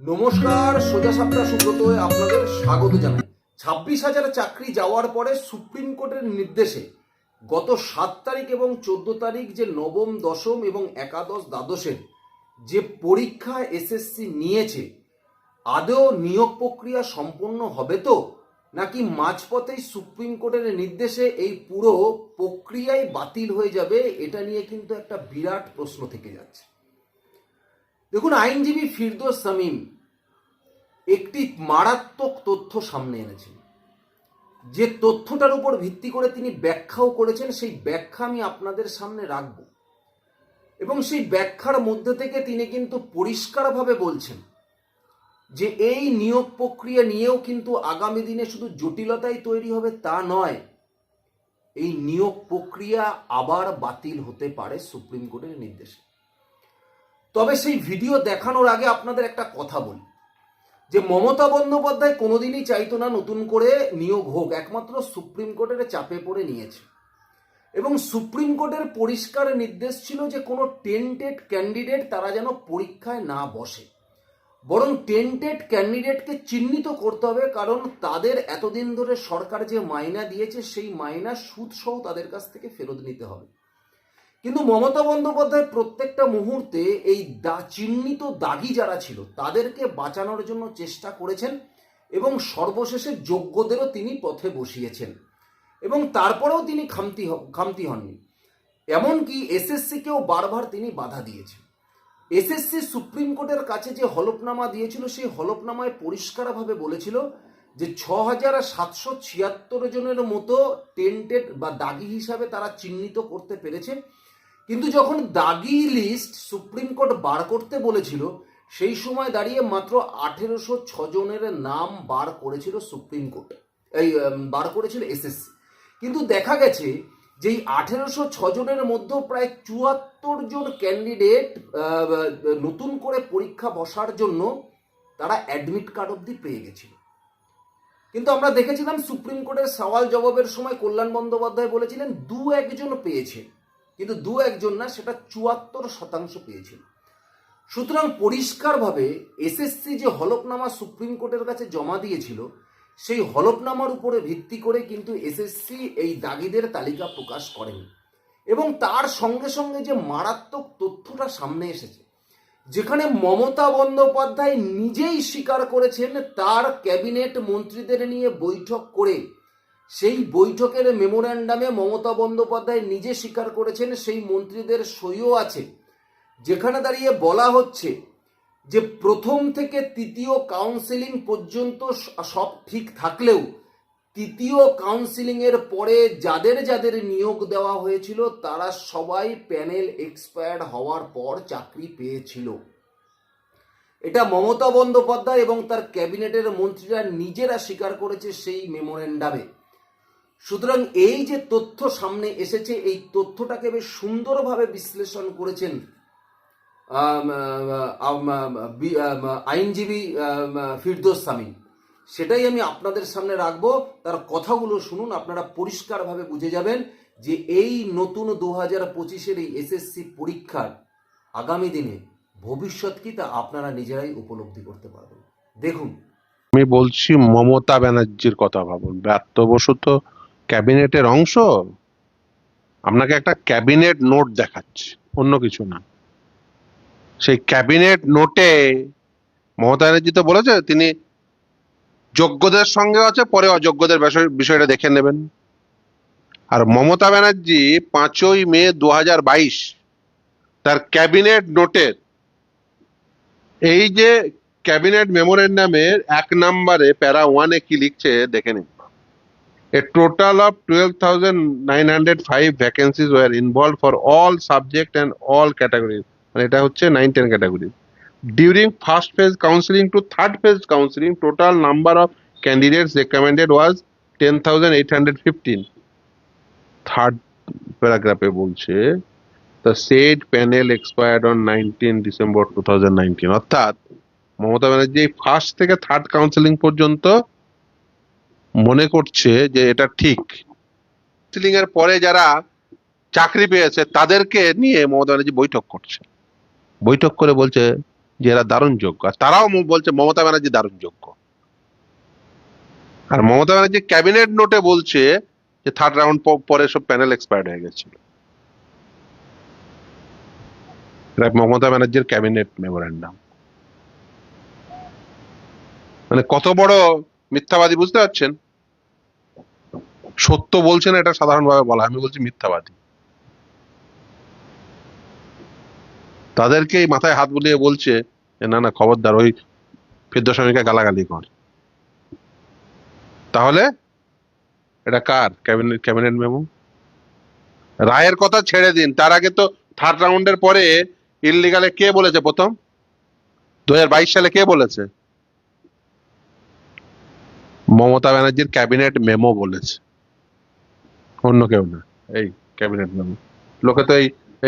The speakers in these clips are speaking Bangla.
নমস্কার, সোজা সাপটা সুব্রতয় আপনাদের স্বাগত জানাই। ছাব্বিশ হাজার চাকরি যাওয়ার পরে সুপ্রিম কোর্টের নির্দেশে গত সাত তারিখ এবং চোদ্দ তারিখ যে নবম, দশম এবং একাদশ, দ্বাদশের যে পরীক্ষা এসএসসি নিয়েছে, আদৌ নিয়োগ প্রক্রিয়া সম্পন্ন হবে তো? নাকি মাঝপথেই সুপ্রিম কোর্টের নির্দেশে এই পুরো প্রক্রিয়াই বাতিল হয়ে যাবে? এটা নিয়ে কিন্তু একটা বিরাট প্রশ্ন থেকে যাচ্ছে। দেখুন, আইনজীবী ফিরদোস সামিম একটি মারাত্মক তথ্য সামনে এনেছেন। যে তথ্যটার উপর ভিত্তি করে তিনি ব্যাখ্যাও করেছেন, সেই ব্যাখ্যা আমি আপনাদের সামনে রাখব। এবং সেই ব্যাখ্যার মধ্যে থেকে তিনি কিন্তু পরিষ্কারভাবে বলছেন যে এই নিয়োগ প্রক্রিয়া নিয়েও কিন্তু আগামী দিনে শুধু জটিলতাই তৈরি হবে তা নয়, এই নিয়োগ প্রক্রিয়া আবার বাতিল হতে পারে সুপ্রিম কোর্টের নির্দেশে। তবে সেই ভিডিও দেখানোর আগে আপনাদের একটা কথা বলি। যে মমতা বন্দ্যোপাধ্যায় কোনোদিনই চাইতো না নতুন করে নিয়োগ হোক, একমাত্র সুপ্রিম কোর্টের চাপে পড়ে নিয়েছে। এবং সুপ্রিম কোর্টের পরিষ্কার নির্দেশ ছিল যে কোনো টেন্টেড ক্যান্ডিডেট তারা যেন পরীক্ষায় না বসে। বরং টেন্টেড ক্যান্ডিডেটকে চিহ্নিত করতে হবে, কারণ তাদের এতদিন ধরে সরকার যে মাইনা দিয়েছে, সেই মাইনা সুদসহ তাদের কাছ থেকে ফেরত নিতে হবে। কিন্তু মমতা বন্দ্যোপাধ্যায় প্রত্যেকটা মুহূর্তে এই দা, চিহ্নিত দাগি যারা ছিল, তাদেরকে বাঁচানোর জন্য চেষ্টা করেছেন এবং সর্বশেষে যোগ্যদেরও তিনি পথে বসিয়েছেন। এবং তারপরেও তিনি খামতি খামতি হননি। এমনকি এসএসসিকেও বারবার তিনি বাধা দিয়েছেন। এসএসসি সুপ্রিম কোর্টের কাছে যে হলফনামা দিয়েছিল, সেই হলফনামায় পরিষ্কারভাবে বলেছিল যে ছ হাজার সাতশো ছিয়াত্তর জনের মতো টেন্টেড বা দাগি হিসাবে তারা চিহ্নিত করতে পেরেছে। কিন্তু যখন দাগি লিস্ট সুপ্রিম কোর্ট বার করতে বলেছিল, সেই সময় দাঁড়িয়ে মাত্র আঠেরোশো জনের নাম বার করেছিল সুপ্রিম কোর্ট, এই বার করেছিল এসএসসি কিন্তু দেখা গেছে যে আঠেরোশো জনের মধ্যেও প্রায় চুয়াত্তর জন ক্যান্ডিডেট নতুন করে পরীক্ষা বসার জন্য তারা অ্যাডমিট কার্ড অবধি পেয়ে গেছিল। কিন্তু আমরা দেখেছিলাম সুপ্রিম কোর্টের সওয়াল জবাবের সময় কল্যাণ বন্দ্যোপাধ্যায় বলেছিলেন দু একজন পেয়েছে। কিন্তু দু একজন না, সেটা চুয়াত্তর শতাংশ পেয়েছিল। সুতরাং পরিষ্কারভাবে এসএসসি যে হলফনামা সুপ্রিম কোর্টের কাছে জমা দিয়েছিল, সেই হলফনামার উপরে ভিত্তি করে কিন্তু এসএসসি এই দাগিদের তালিকা প্রকাশ করেন। এবং তার সঙ্গে সঙ্গে যে মারাত্মক তথ্যটা সামনে এসেছে, যেখানে মমতা বন্দ্যোপাধ্যায় নিজেই স্বীকার করেছেন তার ক্যাবিনেট মন্ত্রীদের নিয়ে বৈঠক করে সেই বৈঠকের মেমোরান্ডামে মমতা বন্দ্যোপাধ্যায় নিজে স্বীকার করেছেন, সেই মন্ত্রীদের সইও আছে। যেখানে দাঁড়িয়ে বলা হচ্ছে যে, প্রথম থেকে তৃতীয় কাউন্সিলিং পর্যন্ত সব ঠিক থাকলেও তৃতীয় কাউন্সিলিং এর পরে যাদের যাদের নিয়োগ দেওয়া হয়েছিল, তারা সবাই প্যানেল এক্সপায়ার্ড হওয়ার পর চাকরি পেয়েছিল। এটা মমতা বন্দ্যোপাধ্যায় এবং তার ক্যাবিনেটের মন্ত্রীরা নিজেরা স্বীকার করেছে সেই মেমোরেন্ডামে সুতরাং এই যে তথ্য সামনে এসেছে, এই তথ্যটাকে বেশ সুন্দরভাবে বিশ্লেষণ করেছেন আইনজীবী ফিরদোস সামিন। সেটাই আমি আপনাদের সামনে রাখব। তার কথাগুলো শুনুন, আপনারা পরিষ্কারভাবে বুঝে যাবেন যে এই নতুন দু হাজার পঁচিশের এই এসএসসি পরীক্ষার আগামী দিনে ভবিষ্যৎ কি তা আপনারা নিজেরাই উপলব্ধি করতে পারবেন। দেখুন। আমি বলছি মমতা ব্যানার্জির কথা ভাবুন ব্রাত্য বসু তো ক্যাবিনেটের অংশ? আপনাকে একটা ক্যাবিনেট নোট দেখাচ্ছে, অন্য কিছু না। সেই ক্যাবিনেট নোটে মমতা ব্যানার্জি তো বলেছে, তিনি যোগ্যদের সঙ্গে আছে, পরে অযোগ্যদের বিষয়টা দেখে নেবেন। আর মমতা ব্যানার্জি পাঁচই মে দু তার ক্যাবিনেট নোটের, এই যে ক্যাবিনেট মেমোরেন্ডামের এক নম্বরে প্যারা ওয়ানে কি লিখছে, দেখে নিন। A total of 12,905 vacancies were involved for all subject and all categories. মানে এটা হচ্ছে nine ten category during first phase counselling to third phase counselling total number of candidates recommended was ten thousand eight hundred fifteen third প্যারাগ্রাফে বলছে the said panel expired on nineteen December two thousand nineteen অর্থাৎ মমতা ব্যানার্জি ফার্স্ট থেকে থার্ড কাউন্সিলিং পর্যন্ত মনে করছে যে এটা ঠিক। কাউন্সিলিং এর পরে যারা চাকরি পেয়েছে, তাদেরকে নিয়ে মমতা ব্যানার্জি বৈঠক করছে। বৈঠক করে বলছে যে এরা দারুণ যোগ্য। আর তারাও বলছে মমতা ব্যানার্জি দারুণ যোগ্য। আর মমতা ব্যানার্জি ক্যাবিনেট নোটে বলছে যে থার্ড রাউন্ড পরে সব প্যানেল এক্সপায়ার্ড হয়ে গেছিল। মমতা ব্যানার্জির ক্যাবিনেট মেমোরেন্ডাম। মানে কত বড় মিথ্যাবাদী বুঝতে পারছেন? সত্য বলছে না, এটা সাধারণভাবে বলা। আমি বলছি মিথ্যাবাদী। তাদেরকে মাথায় হাত বুলিয়ে বলছে না না, খবরদার, ওই ফেদ্দস্বামীকে গালাগালি কর। তাহলে এটা কার? Cabinet cabinet memo? রায়ের কথা ছেড়ে দিন। তার আগে তো থার্ড রাউন্ডের পরে ইললিগালে কে বলেছে প্রথম? দু হাজার বাইশ সালে কে বলেছে? মমতা ব্যানার্জির ক্যাবিনেট মেমো বলেছে। অন্য কেউ না। এই ক্যাবিনেট মেমো লোকে তো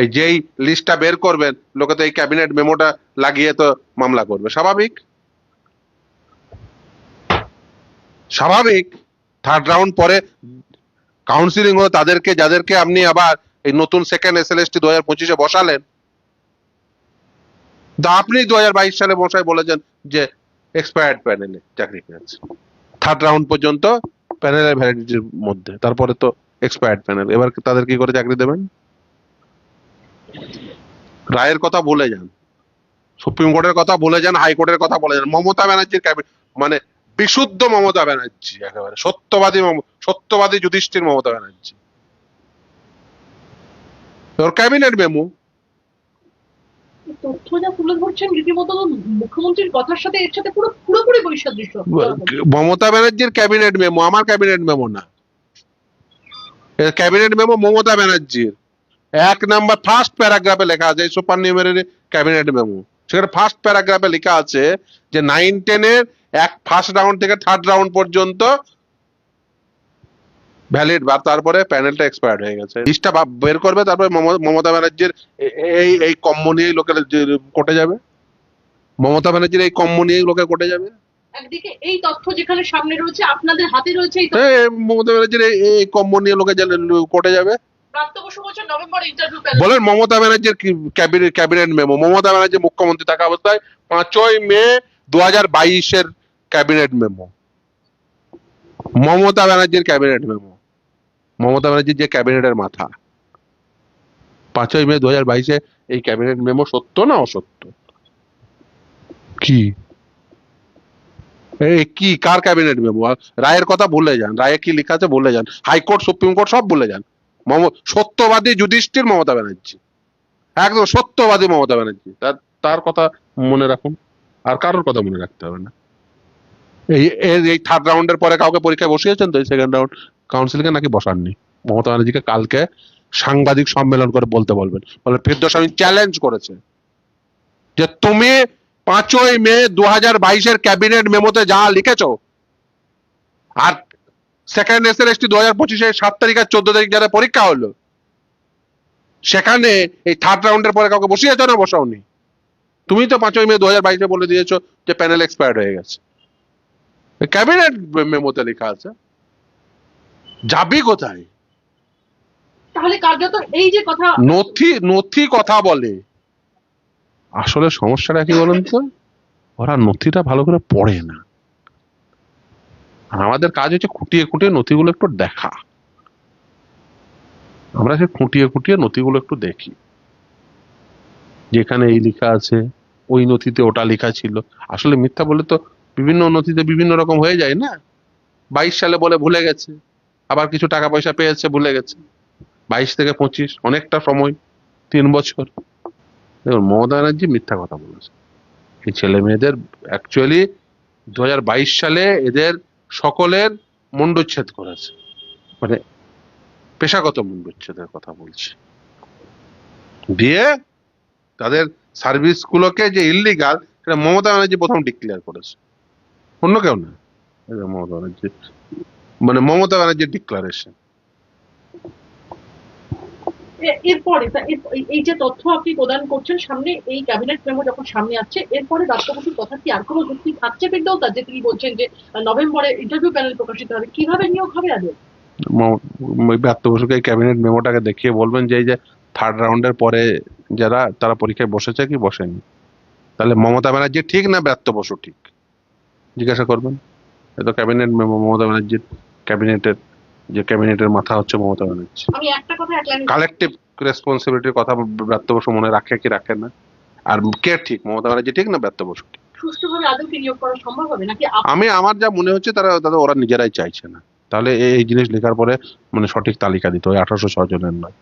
এই যেই লিস্টটা বের করবেন, লোকে তো এই ক্যাবিনেট মেমোটা লাগিয়ে তো মামলা করবে। স্বাভাবিক? স্বাভাবিক। থার্ড রাউন্ড পরে কাউন্সিলিং হলো তাদেরকে, যাদেরকে আপনি আবার এই নতুন second S L S T দু হাজার পঁচিশে বসালেন, তা আপনি দু হাজার বাইশ সালে বসায় বলেছেন যে এক্সপায়ার্ড প্যানেলে চাকরি পেয়েছে। থার্ড রাউন্ড পর্যন্ত প্যানেলের ভ্যালিডিটির মধ্যে। তারপরে তো এক্সপায়ার্ড প্যানেল এবার তাদের কি করে চাকরি দেবেন? রায়ের কথা বলে যান। সুপ্রিম কোর্টের কথা বলে যান হাইকোর্টের কথা বলে যান। মমতা ব্যানার্জির ক্যাবিনেট মানে বিশুদ্ধ মমতা ব্যানার্জি একেবারে। সত্যবাদী সত্যবাদী যুধিষ্ঠির মমতা ব্যানার্জি। ওর ক্যাবিনেট মেমো তথ্য যা তুলে ধরছেন রীতিমতো মুখ্যমন্ত্রীর কথার সাথে এর সাথে পুরো পুরোপুরি বৈসাদৃশ্য। মমতা ব্যানার্জির ক্যাবিনেট মেমো আমার ক্যাবিনেট মেমো না। ক্যাবিনেট মেমো মমতা ব্যানার্জির। এক নাম্বার ফার্স্ট প্যারাগ্রাফে লেখা আছে সুপার নিউমারি ক্যাবিনেট মেমো সেখানে ফার্স্ট প্যারাগ্রাফে লেখা আছে যে নাইন টেনের এক ফার্স্ট রাউন্ড থেকে থার্ড রাউন্ড পর্যন্ত ভ্যালিড বা তারপরে প্যানেলটা এক্সপায়ার্ড হয়ে গেছে। লিস্টটা বের করবে, তারপরে মম- মমতা ব্যানার্জির এই এই কম্ম নিয়েই লোকের কোর্টে যাবে? মমতা ব্যানার্জির এই কম্ম নিয়েই লোকে কোর্টে যাবে? একদিকে এই তথ্য যেখানে সামনে রয়েছে আপনাদের হাতে রয়েছে এই হ্যাঁ, মমতা ব্যানার্জির এই- এই নিয়ে লোকে গেলে- যাবে। প্রাপ্ত বসু বলছেন নভেম্বর ইন্টারভিউ বলেন মমতা ব্যানার্জির cabinet cabinet memo Mamata Banerjee মুখ্যমন্ত্রী থাকা অবস্থায় পাঁচই মে দু হাজার বাইশের ক্যাবিনেট মেমো মমতা ব্যানার্জির ক্যাবিনেট মেমো মমতা ব্যানার্জির যে ক্যাবিনেটের মাথা। পাঁচই মে দু হাজার বাইশে এই ক্যাবিনেট মেমো সত্য না অসত্য? কি? কি, কার ক্যাবিনেট মেমো রায়ের কথা ভুলে যান। রায়ে কি লেখা আছে ভুলে যান। হাইকোর্ট সুপ্রিম কোর্ট সব ভুলে যান। সত্যবাদী যুধিষ্ঠির মমতা ব্যানার্জি। একদম সত্যবাদী মমতা ব্যানার্জি। তার কথা মনে রাখুন। আর কারোর কথা মনে রাখতে হবে না। এই এই থার্ড রাউন্ডের পরে কাউকে পরীক্ষায় বসিয়েছেন তো? এই সেকেন্ড রাউন্ড কাউন্সিলকে নাকি বসাননি? মমতা ব্যানার্জিকে কালকে সাংবাদিক সম্মেলন করে বলতে বলবেন। বলে ফিরদোস্বামী চ্যালেঞ্জ করেছে। যে তুমি পাঁচই মে দু হাজার বাইশের ক্যাবিনেট মেমোতে যা লিখেছো। আর সেকেন্ড এস এল এস দু হাজার পঁচিশে সাত তারিখ আর চোদ্দ তারিখ যারা পরীক্ষা হলো সেখানে এই থার্ড রাউন্ডের পরে কাউকে বসিয়েছো না বসাওনি? তুমি তো পাঁচই মে দু হাজার বাইশে বলে দিয়েছ যে প্যানেল এক্সপায়ার্ড হয়ে গেছে। ক্যাবিনেট মেমোতে লেখা আছে। যাবি কোথায়? তাহলে কার্যত এই যে কথা নথি নথি কথা বলে। আসলে সমস্যাটা কি বলুন তো? ওরা নথিটা ভালো করে পড়ে না। আর আমাদের কাজ হচ্ছে খুঁটিয়ে খুঁটিয়ে নথিগুলো একটু দেখা। আমরা সে খুঁটিয়ে খুঁটিয়ে নথিগুলো একটু দেখি। যেখানে এই লেখা আছে, ওই নথিতে ওটা লেখা ছিল। আসলে মিথ্যা বলে তো বিভিন্ন নথিতে বিভিন্ন রকম হয়ে যায় না? বাইশ সালে বলে ভুলে গেছে, আবার কিছু টাকা পয়সা পেয়েছে, ভুলে গেছে। বাইশ থেকে পঁচিশ, অনেকটা সময়, তিন বছর। দেখুন, মমতা ব্যানার্জি মিথ্যা কথা বলেছে। এই ছেলে মেয়েদের অ্যাকচুয়ালি দুই হাজার বাইশ সালে এদের সকলের মুন্ডুচ্ছেদ করেছে। মানে পেশাগত মুন্ডুচ্ছেদের কথা বলছি। দিয়ে তাদের সার্ভিস গুলোকে যে ইলিগাল সেটা মমতা ব্যানার্জি প্রথম ডিক্লেয়ার করেছে। অন্য কেউ না। মমতা ব্যানার্জি মানে মমতা ব্যানার্জির ডিক্লারেশন এরপরে এই- যে তথ্য আপনি প্রদান করছেন, সামনে এই ক্যাবিনেট মেমো যখন সামনে আসছে, এরপরে বসুর কথা কি আর কোনো যুক্তি থাকছে ফেরদৌতা যে তিনি বলছেন যে নভেম্বরে ইন্টারভিউ প্যানেল প্রকাশিত হবে, কীভাবে নিয়োগ হবে আগে? ব্যক্ত বসুকে ক্যাবিনেট মেমোটাকে দেখিয়ে বলবেন যে, এই যে থার্ড রাউন্ডের পরে যারা, তারা পরীক্ষায় বসেছে কি বসেনি? তাহলে মমতা ব্যানার্জি ঠিক না ব্রাত্য বসু ঠিক? জিজ্ঞাসা করবেন। এ তো ক্যাবিনেট মেম্বার মমতা ব্যানার্জির ক্যাবিনেটের ক্যাবিনেটের মাথা হচ্ছে মমতা ব্যানার্জি। কালেকটিভ রেসপন্সিবিলিটির কথা ব্রাত্য বসু মনে রাখে কি রাখে না? আর কে ঠিক? মমতা ব্যানার্জি ঠিক না ব্রাত্য বসু ঠিক আমি আমার যা মনে হচ্ছে তারা তাদের ওরা নিজেরাই চাইছে না। তাহলে এই এই জিনিস লেখার পরে মানে সঠিক তালিকা দিতে হয় আঠারোশো ছয় জনের নয়।